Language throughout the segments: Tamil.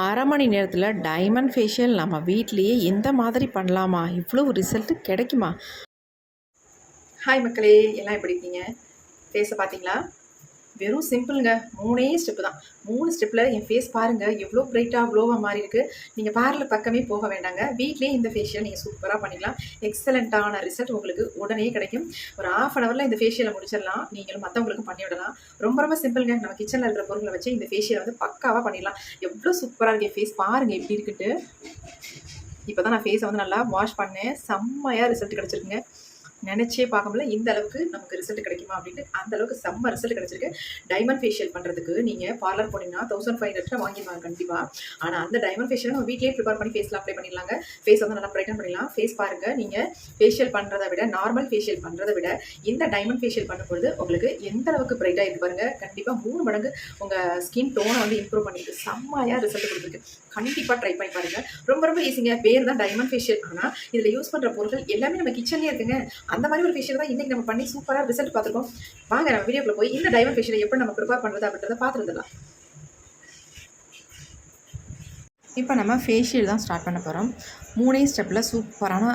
அரை மணி நேரத்தில் டைமண்ட் ஃபேஷியல் நம்ம வீட்லேயே எந்த மாதிரி பண்ணலாமா? இவ்வளோ ரிசல்ட்டு கிடைக்குமா? ஹாய் மக்களே எல்லாம் எப்படி இருக்கீங்க? ஃபேஸை பார்த்தீங்களா வெறும் சிம்பிளுங்க. மூணே ஸ்டெப்பு தான். மூணு ஸ்டெப்பில் என் ஃபேஸ் பாருங்கள் எவ்வளோ பிரைட்டாக க்ளோவாக மாறி இருக்குது நீங்கள் பார்லர் பக்கமே போக வேண்டாங்க. வீட்லேயே இந்த ஃபேஷியல் நீங்கள் சூப்பராக பண்ணிக்கலாம். எக்ஸலண்ட்டான ரிசல்ட் உங்களுக்கு உடனே கிடைக்கும். ஒரு ஆஃப் அன் ஹவரில் இந்த ஃபேஷியலை முடிச்சிடலாம். நீங்களும் மற்றவங்களுக்கும் பண்ணிவிடலாம் ரொம்ப ரொம்ப சிம்பிளுங்க. நம்ம கிச்சனில் இருக்கிற பொருளை வச்சு இந்த ஃபேஷியலை வந்து பக்காவாக பண்ணிடலாம். எவ்வளோ சூப்பராக இருக்கு ஃபேஸ் பாருங்கள் எப்படி இருக்குட்டு இப்போ தான் நான் ஃபேஸை வந்து நல்லா வாஷ் பண்ணேன். செம்மையாக ரிசல்ட் கிடச்சிருக்குங்க. நினச்சே பார்க்க முடியல இந்த அளவுக்கு நமக்கு ரிசல்ட் கிடைக்குமா அப்படின்ட்டு அந்த அளவுக்கு செம்ம ரிசல்ட் கிடைச்சிருக்கு. டைமண்ட் ஃபேஷியல் பண்ணுறதுக்கு நீங்கள் பார்லர் போனீங்கன்னா தௌசண்ட் ஃபைவ் ஹண்ட்ரட் வாங்கிடுவாங்க கண்டிப்பாக ஆனால் அந்த டைமண்ட் ஃபேஷியல் நம்ம வீட்லேயே ப்ரிப்பேர் பண்ணி ஃபேஸில் அப்ளை பண்ணிடலாங்க. ஃபேஸ் வந்து நல்லா பிரைட்டன் பண்ணிடலாம். ஃபேஸ் பாருங்கள் நீங்கள் ஃபேஷியல் பண்ணுறதை விட நார்மல் ஃபேஷியல் பண்ணுறதை விட இந்த டைமண்ட் ஃபேஷியல் பண்ணும்பொழுது உங்களுக்கு எந்த அளவுக்கு பிரைட்டாக இருக்கு பாருங்கள் கண்டிப்பாக மூணு மடங்கு உங்கள் ஸ்கின் டோனை வந்து இம்ப்ரூவ் பண்ணிருக்கு. செம்மையாக ரிசல்ட் கொடுத்துருக்கு. கண்டிப்பாக ட்ரை பண்ணி பாருங்கள் ரொம்ப ரொம்ப ஈஸிங்க பேர் தான் டைமண்ட் ஃபேஷியல் ஆனால் இதில் யூஸ் பண்ணுற பொருட்கள் எல்லாமே நம்ம கிச்சன்லேயே இருக்குங்க. அந்த மாதிரி ஒரு ஃபேஷியல் தான் இன்றைக்கி நம்ம பண்ணி சூப்பராக ரிசல்ட் பார்த்துருக்கோம். வாங்க நம்ம வீடியோக்குள்ள போய் இந்த டைமண்ட் ஃபேஷியலை எப்படி நம்ம ப்ரிப்பேர் பண்ணுறது அப்படின்றத பார்த்துருந்துடலாம் இப்போ நம்ம ஃபேஷியல் தான் ஸ்டார்ட் பண்ண போகிறோம் மூணே ஸ்டெப்பில் சூப்பரான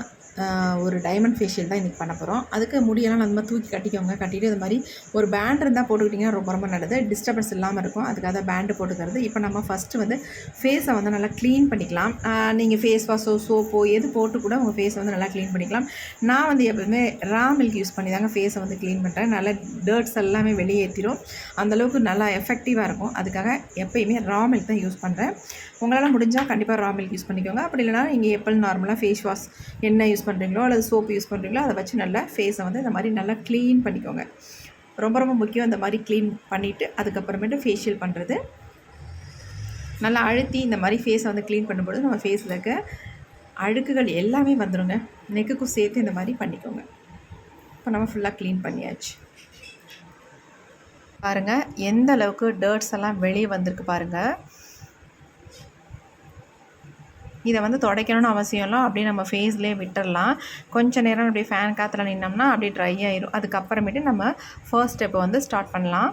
ஒரு டைமண்ட் ஃபேஷியல் தான் இன்றைக்கி பண்ண போகிறோம் அதுக்கு முடியெல்லாம் அந்த மாதிரி தூக்கி கட்டிக்கோங்க. கட்டிட்டு இது மாதிரி ஒரு பேண்ட் இருந்தால் போட்டுக்கிட்டிங்கன்னா ரொம்ப ரொம்ப நல்லது. டிஸ்டர்பன்ஸ் இல்லாமல் இருக்கும். அதுக்காக பேண்டு போட்டுக்கிறது. இப்போ நம்ம ஃபஸ்ட்டு வந்து ஃபேஸை வந்து நல்லா க்ளீன் பண்ணிக்கலாம். நீங்கள் ஃபேஸ் வாஷோ சோப்போ எது போட்டு கூட உங்கள் ஃபேஸை வந்து நல்லா க்ளீன் பண்ணிக்கலாம். நான் வந்து எப்பவுமே ரா மில்க் யூஸ் பண்ணி தாங்க ஃபேஸை வந்து க்ளீன் பண்ணுறேன் நல்லா டர்ட்ஸ் எல்லாமே வெளியேற்றிடும் அந்தளவுக்கு நல்லா எஃபெக்டிவாக இருக்கும். அதுக்காக எப்பயுமே ரா மில்க் தான் யூஸ் பண்ணுறேன் உங்களால் முடிஞ்சால் கண்டிப்பாக ரா மில்க் யூஸ் பண்ணிக்கோங்க. அப்படி இல்லைனா நீங்கள் எப்போ நார்மலாக ஃபேஸ் வாஷ் என்ன யூஸ் பண்ணுறீங்களோ அல்லது சோப்பு யூஸ் பண்ணுறீங்களோ அதை வச்சு நல்லா ஃபேஸை வந்து இந்த மாதிரி நல்லா க்ளீன் பண்ணிக்கோங்க. ரொம்ப ரொம்ப முக்கியம் இந்த மாதிரி க்ளீன் பண்ணிவிட்டு அதுக்கப்புறமேட்டு ஃபேஷியல் பண்ணுறது நல்லா அழுத்தி இந்த மாதிரி ஃபேஸை வந்து க்ளீன் பண்ணும்போது நம்ம ஃபேஸில் இருக்க அழுக்குகள் எல்லாமே வந்துடுங்க நெக்குக்கும் சேர்த்து இந்த மாதிரி பண்ணிக்கோங்க. இப்போ நம்ம ஃபுல்லாக க்ளீன் பண்ணியாச்சு. பாருங்கள் எந்த அளவுக்கு டர்ட்ஸ் எல்லாம் வெளியே வந்திருக்கு பாருங்கள் இதை வந்து துடைக்கணும்னு அவசியம் இல்லை. அப்படியே நம்ம ஃபேஸ்லேயே விட்டுறலாம். கொஞ்சம் நேரம் அப்படியே ஃபேன் காற்றுல நின்னோம்னா அப்படியே ட்ரை ஆயிரும். அதுக்கப்புறமேட்டு நம்ம ஃபர்ஸ்ட் ஸ்டெப்பை வந்து ஸ்டார்ட் பண்ணலாம்.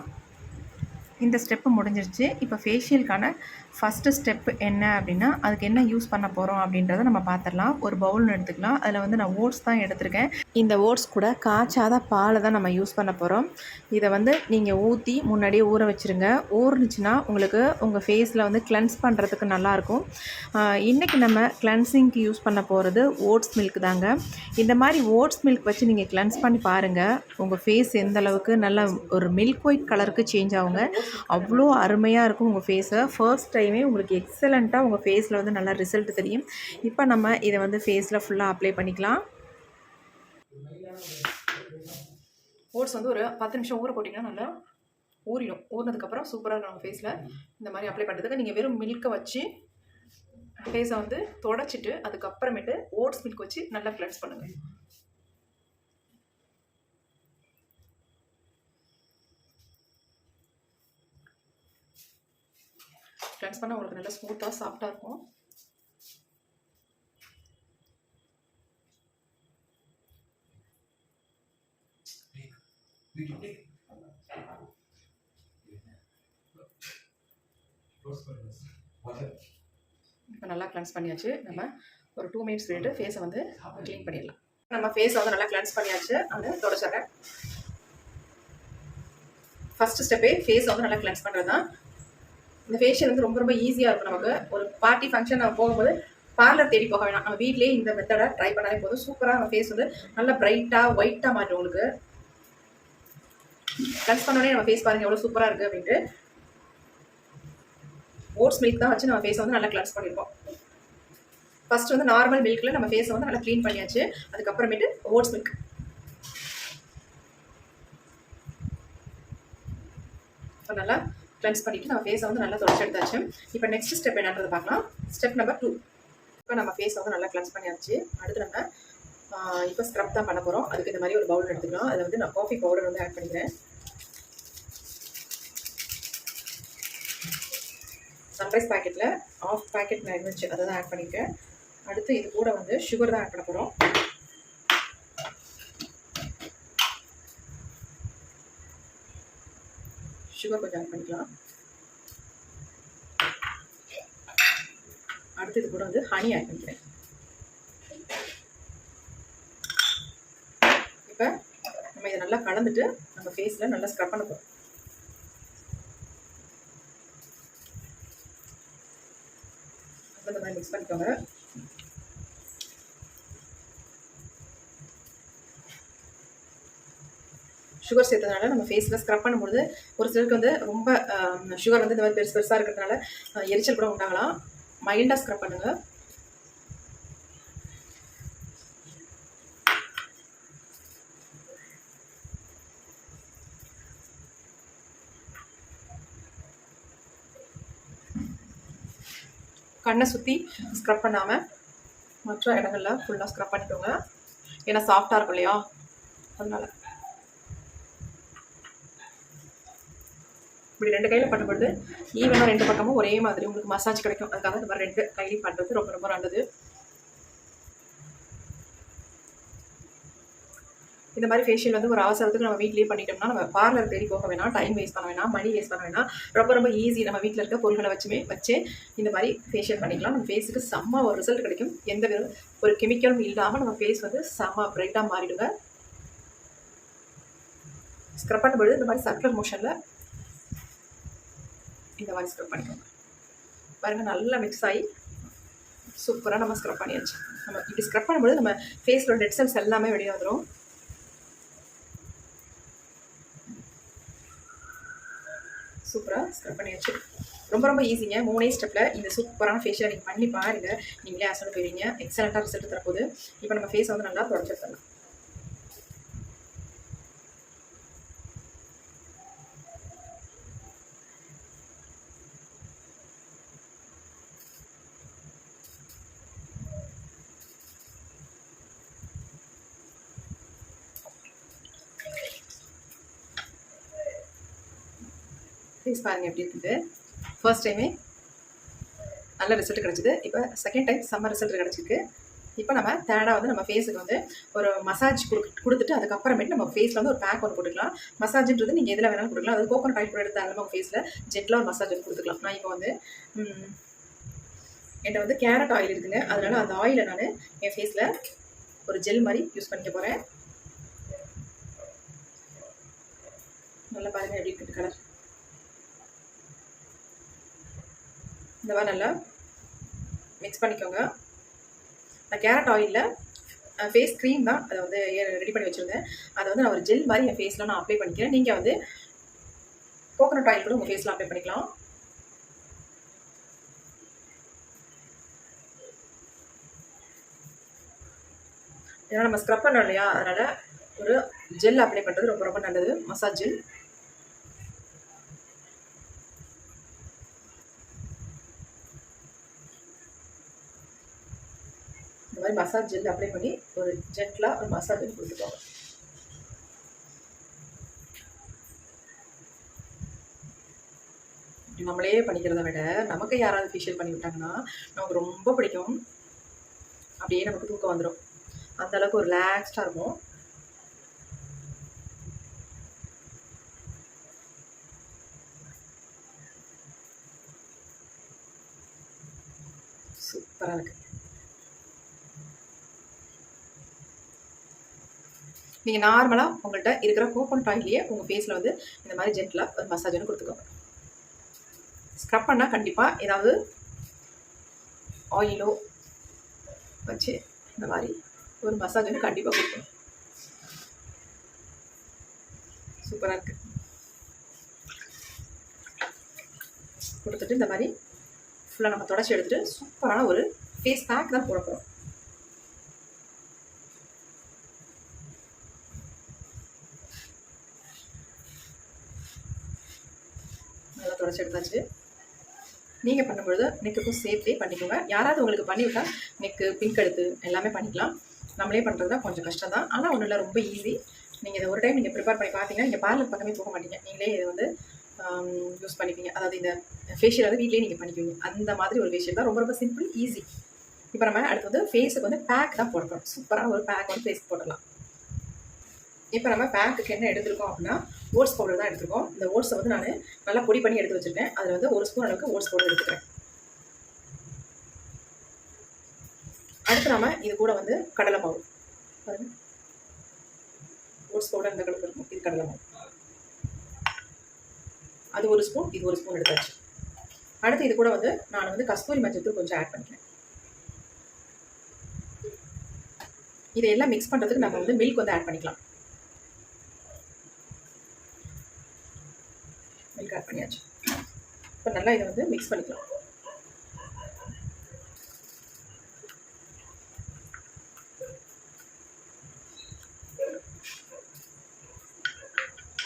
இந்த ஸ்டெப்பு முடிஞ்சிருச்சு. இப்போ ஃபேஷியலுக்கான ஃபஸ்ட்டு ஸ்டெப் என்ன அப்படின்னா அதுக்கு என்ன யூஸ் பண்ண போகிறோம் அப்படின்றத நம்ம பார்த்துடலாம் ஒரு பவுல்னு எடுத்துக்கலாம். அதில் வந்து நான் ஓட்ஸ் தான் எடுத்திருக்கேன். இந்த ஓட்ஸ் கூட காய்ச்சாத பாலை தான் நம்ம யூஸ் பண்ண போகிறோம் இதை வந்து நீங்கள் ஊற்றி முன்னாடியே ஊற வச்சுருங்க. ஊறுனுச்சுன்னா உங்களுக்கு உங்கள் ஃபேஸில் வந்து கிளென்ஸ் பண்ணுறதுக்கு நல்லாயிருக்கும். இன்றைக்கி நம்ம கிளென்சிங்க்கு யூஸ் பண்ண போகிறது ஓட்ஸ் மில்க் தாங்க. இந்த மாதிரி ஓட்ஸ் மில்க் வச்சு நீங்கள் கிளென்ஸ் பண்ணி பாருங்கள் உங்கள் ஃபேஸ் எந்த அளவுக்கு நல்ல ஒரு மில்க் ஒயிட் கலருக்கு சேஞ்ச் ஆகுங்க. அவ்வளோ அருமையாக இருக்கும் உங்கள் ஃபேஸை ஃபர்ஸ்ட் டைமே உங்களுக்கு எக்ஸலண்ட்டாக உங்கள் ஃபேஸில் வந்து நல்ல ரிசல்ட் தெரியும். இப்போ நம்ம இதை வந்து ஃபேஸில் ஃபுல்லாக அப்ளை பண்ணிக்கலாம். ஓட்ஸ் வந்து ஒரு பத்து நிமிஷம் ஊற போட்டிங்கன்னா நல்லா ஊறிடும். ஊறினதுக்கப்புறம் சூப்பராக இருக்கும் நம்ம ஃபேஸில் இந்த மாதிரி அப்ளை பண்ணுறதுக்கு நீங்கள் வெறும் மில்க்கை வச்சு ஃபேஸை வந்து தொடச்சிட்டு அதுக்கப்புறமேட்டு ஓட்ஸ் மில்க் வச்சு நல்லா கிளென்ஸ் பண்ணுங்கள் ஃப்ரெண்ட்ஸ் பண்ணால் உங்களுக்கு நல்லா ஸ்மூத்தாக சாஃப்டாக இருக்கும். இப்போ நல்லா கிளன்ஸ் பண்ணியாச்சு. நம்ம ஒரு டூ மினிட்ஸ் விட்டு ஃபேஸை வந்து க்ளீன் பண்ணிடலாம். நம்ம ஃபேஸை வந்து நல்லா கிளன்ஸ் பண்ணியாச்சு. அது தொடச்சிடுறேன். ஃபஸ்ட்டு ஸ்டெப்பே ஃபேஸ் வந்து நல்லா கிளென்ஸ் பண்ணுறது தான் இந்த ஃபேஷியல் வந்து ரொம்ப ரொம்ப ஈஸியாக இருக்கும் நமக்கு. ஒரு பார்ட்டி ஃபங்க்ஷன் நம்ம போகும்போது பார்லர் தேடி போக வேணாம். நம்ம வீட்லேயே இந்த மெத்தடை ட்ரை பண்ணாலே போதும். சூப்பராக நம்ம ஃபேஸ் வந்து நல்லா பிரைட்டாக ஒயிட்டாக மாறும் உங்களுக்கு. கிளென்ஸ் பண்ணோடனே நம்ம ஃபேஸ் பாருங்கள் எவ்வளோ சூப்பராக இருக்குது அப்படின்ட்டு. ஓட்ஸ் மில்க் தான் வச்சு நம்ம ஃபேஸை வந்து நல்லா கிளென்ஸ் பண்ணியிருக்கோம் ஃபர்ஸ்ட் வந்து நார்மல் மில்கில் நம்ம ஃபேஸை வந்து நல்லா க்ளீன் பண்ணியாச்சு. அதுக்கப்புறமேட்டு ஓட்ஸ் மில்க் நல்லா கிளென்ஸ் பண்ணிவிட்டு நம்ம ஃபேஸை வந்து நல்லா தொடச்சி எடுத்தாச்சு. இப்போ நெக்ஸ்ட் ஸ்டெப் என்னன்றதை பார்க்கலாம். ஸ்டெப் நம்பர் டூ இப்போ நம்ம ஃபேஸை வந்து நல்லா கிளென்ஸ் பண்ணியாச்சு. அடுத்து நம்ம இப்போ ஸ்க்ரப் தான் பண்ண போகிறோம் அதுக்கு இந்த மாதிரி ஒரு பவுல் எடுத்துக்கலாம். அதில் வந்து நான் காஃபி பவுடர் வந்து ஆட் பண்ணிக்கிறேன். சன்ரைஸ் பாக்கெட்டில் ஆஃப் பாக்கெட் நான் இருந்துச்சு. அதை தான் ஆட் பண்ணியிருக்கேன் அடுத்து இது கூட வந்து சுகர் தான் ஆட் பண்ண போகிறோம் சுகர் கொஞ்சம் ஆட் பண்ணிக்கலாம். அடுத்து இது கூட வந்து ஹனி ஆட் பண்ணிக்கிறேன். இப்போ நம்ம இதை நல்லா கலந்துட்டு நம்ம ஃபேஸில் நல்லா ஸ்க்ரப் பண்ண போகிறோம் அந்த மாதிரி மிக்ஸ் பண்ணிக்கோங்க. சுகர் சேர்த்ததுனால நம்ம ஃபேஸில் ஸ்க்ரப் பண்ணும்பொழுது ஒரு சிலருக்கு வந்து ரொம்ப சுகர் வந்து இந்த மாதிரி பெருசு பெருசாக இருக்கிறதுனால எரிச்சல் கூட உண்டாகலாம். மைல்டாக ஸ்க்ரப் பண்ணுங்கள் கண்ணை சுற்றி ஸ்க்ரப் பண்ணாமல் மற்ற இடங்களில் ஃபுல்லாக ஸ்க்ரப் பண்ணிக்கோங்க. ஏன்னா சாஃப்டாக இருக்கும் இல்லையா? அதனால. இப்படி ரெண்டு கையில் பண்ணும்போது ஈவனாக ரெண்டு பக்கமும் ஒரே மாதிரி உங்களுக்கு மசாஜ் கிடைக்கும். அதுக்காக இந்த மாதிரி ரெண்டு கையிலையும் பண்ணுறது ரொம்ப ரொம்ப நல்லது. இந்த மாதிரி ஃபேஷியல் வந்து ஒரு அவசரத்துக்கு நம்ம வீட்லேயே பண்ணிட்டோம்னா நம்ம பார்லர் தேடி போக வேணாம் டைம் வேஸ்ட் பண்ண வேணாம் மணி வேஸ்ட் பண்ண வேணாம். ரொம்ப ரொம்ப ஈஸி நம்ம வீட்டில் இருக்க பொருட்களை வச்சுமே வச்சு இந்த மாதிரி ஃபேஷியல் பண்ணிக்கலாம். நம்ம ஃபேஸுக்கு செம்ம ஒரு ரிசல்ட் கிடைக்கும். எந்த வித ஒரு கெமிக்கலும் இல்லாமல் நம்ம ஃபேஸ் வந்து செம்ம பிரைட்டாக மாறிடுங்க. ஸ்க்ரப் பண்ணும்பொழுது இந்த மாதிரி சர்க்குலர் மோஷனில் இந்த மாதிரி ஸ்க்ரப் பண்ணிக்கோங்க. பாருங்கள் நல்லா மிக்ஸ் ஆகி சூப்பராக நம்ம ஸ்க்ரப் பண்ணியாச்சு. நம்ம இப்படி ஸ்க்ரப் பண்ணும்போது நம்ம ஃபேஸில் டெட் செல்ஸ் எல்லாமே வெளியே வந்துடும் சூப்பராக ஸ்க்ரப் பண்ணியாச்சு. ரொம்ப ரொம்ப ஈஸிங்க மூணே ஸ்டெப்பில் இந்த சூப்பரான ஃபேஷியல் நீங்கள் பண்ணி பாருங்கள் நீங்களே அசல் போயிடுவீங்க. எக்ஸலண்ட்டாக ரிசல்ட் தரப்போகுது. இப்போ நம்ம ஃபேஸ் வந்து நல்லா தொடச்சிடலாம். ஃபேஸ் பாருங்கள் எப்படி இருக்குது. ஃபர்ஸ்ட் டைமே நல்ல ரிசல்ட் கிடச்சிது. இப்போ செகண்ட் டைம் செம்ம ரிசல்ட் கிடச்சிருக்கு. இப்போ நம்ம தேர்டாக வந்து நம்ம ஃபேஸுக்கு வந்து ஒரு மசாஜ் கொடு கொடுத்துட்டு அதுக்கப்புறமேட்டு நம்ம ஃபேஸில் வந்து ஒரு பேக் ஒன்று போட்டுக்கலாம் மசாஜ்ன்றது நீங்கள் எதில் வேணாலும் கொடுக்கலாம். அது கோகோனட் ஆயில் கூட எடுத்தாலும் நம்ம ஃபேஸில் ஜென்டிலாக ஒரு மசாஜ் வந்து கொடுத்துக்கலாம். நான் இப்போ வந்து என்கிட்ட வந்து கேரட் ஆயில் இருக்குங்க. அதனால் அந்த ஆயிலை நான் என் ஃபேஸில் ஒரு ஜெல் மாதிரி யூஸ் பண்ணிக்க போகிறேன் நல்லா பாருங்கள் எப்படி இருக்குது கலர் இந்த மாதிரி நல்லா மிக்ஸ் பண்ணிக்கோங்க. நான் கேரட் ஆயிலில் ஃபேஸ் க்ரீம் தான் அதை வந்து ரெடி பண்ணி வச்சுருந்தேன். அதை வந்து நான் ஒரு ஜெல் மாதிரி என் ஃபேஸில் நான் அப்ளை பண்ணிக்கிறேன். நீங்கள் வந்து கோகோனட் ஆயில் கூட உங்கள் ஃபேஸில் அப்ளை பண்ணிக்கலாம். ஏன்னா நம்ம ஸ்க்ரப் பண்ணோம் இல்லையா? அதனால் ஒரு ஜெல் அப்ளை பண்ணுறது ரொம்ப ரொம்ப நல்லது. மசாஜ் ஜெல் மாதிரி மசாஜ் ஜெல் அப்ளை பண்ணி ஒரு ஜென்டலாக ஒரு மசாஜ் ஜெல் கொடுத்துக்கோங்க. நம்மளே பண்ணிக்கிறத விட நமக்கு யாராவது ஃபேஷியல் பண்ணி விட்டாங்கன்னா நமக்கு ரொம்ப பிடிக்கும். அப்படியே நமக்கு தூக்கம் வந்துடும் அந்த அளவுக்கு ஒரு ரிலாக்ஸ்டாக இருக்கும் சூப்பராக இருக்கு. நீங்கள் நார்மலாக உங்கள்கிட்ட இருக்கிற கோகோனட் ஆயிலேயே உங்கள் ஃபேஸில் வந்து இந்த மாதிரி ஜென்டலாக ஒரு மசாஜ் ஒன்று கொடுத்துக்கோங்க. ஸ்க்ரப் பண்ணால் கண்டிப்பாக ஏதாவது ஆயிலோ வச்சு இந்த மாதிரி ஒரு மசாஜ் வந்து கண்டிப்பாக கொடுக்கணும். சூப்பராக இருக்குது கொடுத்துட்டு இந்த மாதிரி ஃபுல்லாக நம்ம தொடச்சி எடுத்துகிட்டு சூப்பரான ஒரு ஃபேஸ் பேக் தான் போட போகிறோம் நல்லா எடுத்தாச்சு. நீங்கள் பண்ணும்பொழுது நெக்குக்கும் சேர்த்தே பண்ணிக்கோங்க. யாராவது உங்களுக்கு பண்ணிவிட்டா நெக்கு பிங்க் எடுத்து எல்லாமே பண்ணிக்கலாம். நம்மளே பண்ணுறது தான் கொஞ்சம் கஷ்டம் தான் ஆனால் ஒன்றும் இல்லை ரொம்ப ஈஸி நீங்கள் இதை ஒரு டைம் நீங்கள் ப்ரிப்பேர் பண்ணி பார்த்தீங்கன்னா நீங்கள் பார்லர் பக்கமே போக மாட்டீங்க. நீங்களே இதை வந்து யூஸ் பண்ணிப்பீங்க. அதாவது இந்த ஃபேஷியல் வந்து வீட்லேயே நீங்கள் பண்ணிக்குவீங்க. அந்த மாதிரி ஒரு ஃபேஷியல் தான். ரொம்ப ரொம்ப சிம்பிள் ஈஸி இப்போ நம்ம அடுத்து வந்து ஃபேஸுக்கு வந்து பேக் தான் போடணும் சூப்பரான ஒரு பேக் வந்து ஃபேஸ்க்கு போடலாம் இப்போ நம்ம பேக்குக்கு என்ன எடுத்திருக்கோம் அப்படின்னா ஓட்ஸ் பவுடர் தான் எடுத்திருக்கோம். இந்த ஓட்ஸை வந்து நான் நல்லா பொடி பண்ணி எடுத்து வச்சுருக்கேன். அதில் வந்து ஒரு ஸ்பூன் அளவுக்கு ஓட்ஸ் பவுடர் எடுத்துக்கிறேன். அடுத்து நம்ம இது கூட வந்து கடலை மாவு. ஓட்ஸ் பவுடர் இந்த கடலை இருக்கும் இது கடலை மாவு. அது ஒரு ஸ்பூன் இது ஒரு ஸ்பூன் எடுத்தாச்சு. அடுத்து இது கூட வந்து நான் வந்து கஸ்தூரி மஞ்சள் கொஞ்சம் ஆட் பண்ணிக்கிறேன். இதை எல்லாம் மிக்ஸ் பண்ணுறதுக்கு நம்ம வந்து மில்க் வந்து ஆட் பண்ணிக்கலாம் மில்க் ஆட் பண்ணியாச்சு இப்போ நல்லா இதை வந்து மிக்ஸ் பண்ணிக்கலாம்.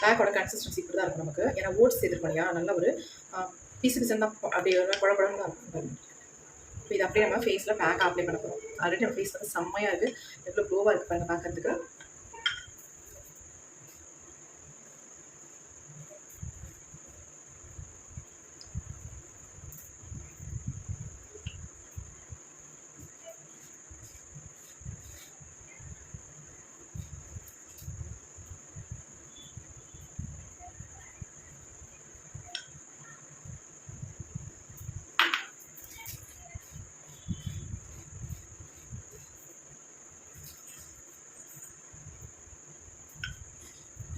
பேக்கோட கன்சிஸ்டன்சி இப்படி தான் இருக்கும் நமக்கு. ஏன்னா ஓட்ஸ் சேர்த்துருக்கோம் நல்ல ஒரு பீசு பீசன் தான் அப்படியே ஒரு குழம்பு தான் இருக்கும் இப்போ இது அப்படியே நம்ம ஃபேஸில் பேக் அப்ளை பண்ண போகிறோம் ஆல்ரெடி நம்ம ஃபேஸ் வந்து செம்மையாக இருக்குது எவ்வளோ க்ளோவாக இருக்குது பாருங்கள் பார்க்கறதுக்கு.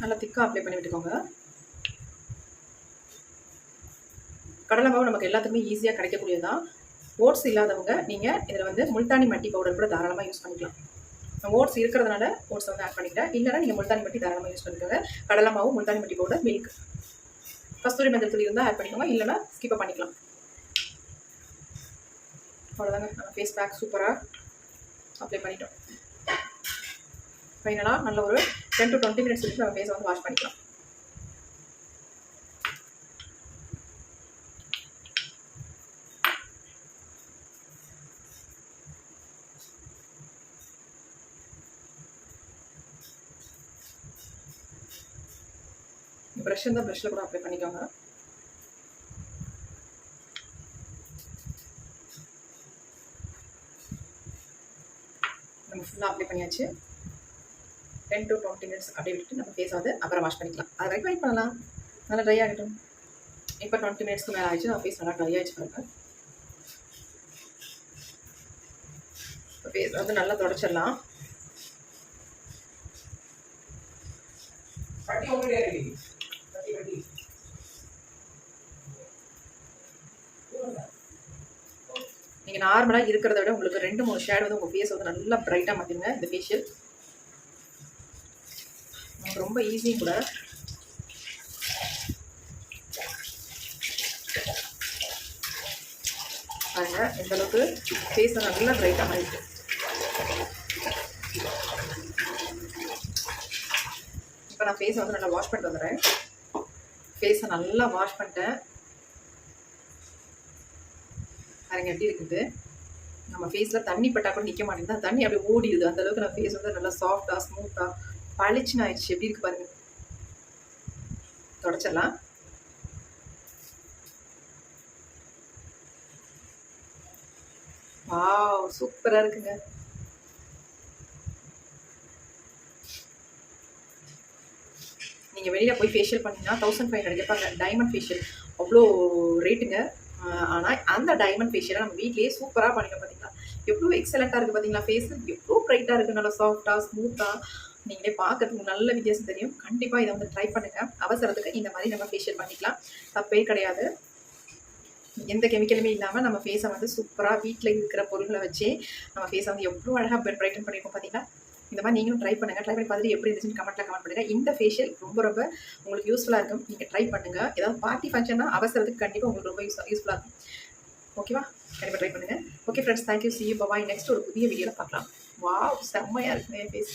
நல்லா திக்காக அப்ளை பண்ணி விட்டுக்கோங்க. கடலை மாவு நமக்கு எல்லாத்துக்குமே ஈஸியாக கிடைக்கக்கூடியது தான் ஓட்ஸ் இல்லாதவங்க நீங்கள் இதில் வந்து முல்தானி மட்டி பவுடர் கூட தாராளமாக யூஸ் பண்ணிக்கலாம். ஓட்ஸ் இருக்கிறதுனால ஓட்ஸ் வந்து ஆட் பண்ணிக்கிட்டேன் இல்லைனா நீங்கள் முல்தானி மட்டி தாராளமாக யூஸ் பண்ணிக்கோங்க. கடலை மாவு முல்தானி மட்டி பவுடர் மில்க் கஸ்தூரி மஞ்சள் தூள் இருந்தால் ஆட் பண்ணிக்கோங்க. இல்லைனா ஸ்கிப்பை பண்ணிக்கலாம். அவ்வளோதாங்க நம்ம ஃபேஸ் பேக் சூப்பராக அப்ளை பண்ணிட்டோம். ஃபைனலாக நல்ல ஒரு டென் டு டுவெண்ட்டி மினிட்ஸ் வரைக்கும் நம்ம ஃபேஸை வந்து வாஷ் பண்ணிக்கலாம். ப்ரஷ் இருந்தால் ப்ரஷ்ஷில் கூட அப்ளை பண்ணிக்கோங்க. நம்ம ஃபுல்லாக அப்ளை பண்ணியாச்சு. டென் டு டுவெண்ட்டி மினிட்ஸ் அப்படியே விட்டுட்டு நம்ம ஃபேஸ் வந்து அப்புறம் வாஷ் பண்ணிக்கலாம். அது வரைக்கும் வெயிட் பண்ணலாம். நல்லா ட்ரை ஆகட்டும். இப்போ டுவெண்ட்டி மினிட்ஸ்க்கு மேலே ஆயிடுச்சு. நம்ம ஃபேஸ் நல்லா ட்ரை ஆயிடுச்சு பாருங்க. ஃபேஸ் வந்து நல்லா தொடச்சிடலாம். நீங்கள் நார்மலாக இருக்கிறத விட உங்களுக்கு ரெண்டு மூணு ஷேட் வந்து உங்கள் ஃபேஸ் வந்து நல்லா பிரைட்டாக மாற்றிடுங்க இந்த ஃபேஷியல் ரொம்ப ஈஸியும் கூட. பாருங்க இந்த அளவுக்கு ஃபேஸ் நல்லா பிரைட்டாக மாறிட்டு இப்போ நான் ஃபேஸை வந்து நல்லா வாஷ் பண்ணிட்டு வந்துடுறேன். ஃபேஸை நல்லா வாஷ் பண்ணிட்டேன். பாருங்க எப்படி இருக்குது. நம்ம ஃபேஸில் தண்ணி பட்டா கூட நிற்க மாட்டேங்குது. தண்ணி அப்படியே ஓடிடுது. அந்த அளவுக்கு நம்ம ஃபேஸ் வந்து நல்லா சாஃப்டாக ஸ்மூத்தாக பளிச்சுன்னு ஆயிடுச்சு. எப்படி இருக்கு பாருங்க. தொடச்சிடலாம். வாவ் சூப்பராக இருக்குங்க. நீங்கள் வெளியில் போய் ஃபேஷியல் பண்ணிங்கன்னா தௌசண்ட் ஃபைவ் ஹண்ட்ரட் கேட்பாங்க டைமண்ட் ஃபேஷியல் அவ்வளோ ரேட்டுங்க ஆனால் அந்த டைமண்ட் ஃபேஷியலை நம்ம வீட்லேயே சூப்பராக பண்ணிக்க பார்த்தீங்களா எவ்வளோ எக்ஸலண்ட்டாக இருக்குது பார்த்தீங்களா ஃபேஸ் எவ்வளோ ப்ரைட்டாக இருக்குது நல்லா சாஃப்டாக ஸ்மூத்தாக நீங்களே பார்க்கறதுக்கு நல்ல வித்தியாசம் தெரியும். கண்டிப்பாக இதை வந்து ட்ரை பண்ணுங்கள் அவசரத்துக்கு இந்த மாதிரி நம்ம ஃபேஷியல் பண்ணிக்கலாம். தப்பே கிடையாது. எந்த கெமிக்கலுமே இல்லாமல் நம்ம ஃபேஸை வந்து சூப்பராக வீட்டில் இருக்கிற பொருள்களை வச்சே நம்ம ஃபேஸை வந்து எவ்வளோ அழகாக பிரைட்டன் பண்ணியிருக்கோம் பார்த்தீங்களா இந்த மாதிரி நீங்களும் ட்ரை பண்ணுங்கள் ட்ரை பண்ணி பார்த்துட்டு எப்படி இருந்துச்சுன்னு கமெண்ட்டில் கமெண்ட் பண்ணுங்கள் இந்த ஃபேஷியல் ரொம்ப ரொம்ப உங்களுக்கு யூஸ்ஃபுல்லாக இருக்கும். நீங்கள் ட்ரை பண்ணுங்கள் ஏதாவது பார்ட்டி ஃபங்க்ஷன்னா அவசரத்துக்கு கண்டிப்பாக உங்களுக்கு ரொம்ப யூஸ் யூஸ்ஃபுல்லாக இருக்கும். ஓகேவா கண்டிப்பாக ட்ரை பண்ணுங்கள் okay friends thank you see you bye bye next ஒரு புதிய வீடியோவில் பார்க்கலாம். வாவ் செம்மையாக இருக்குங்க ஃபேஸ்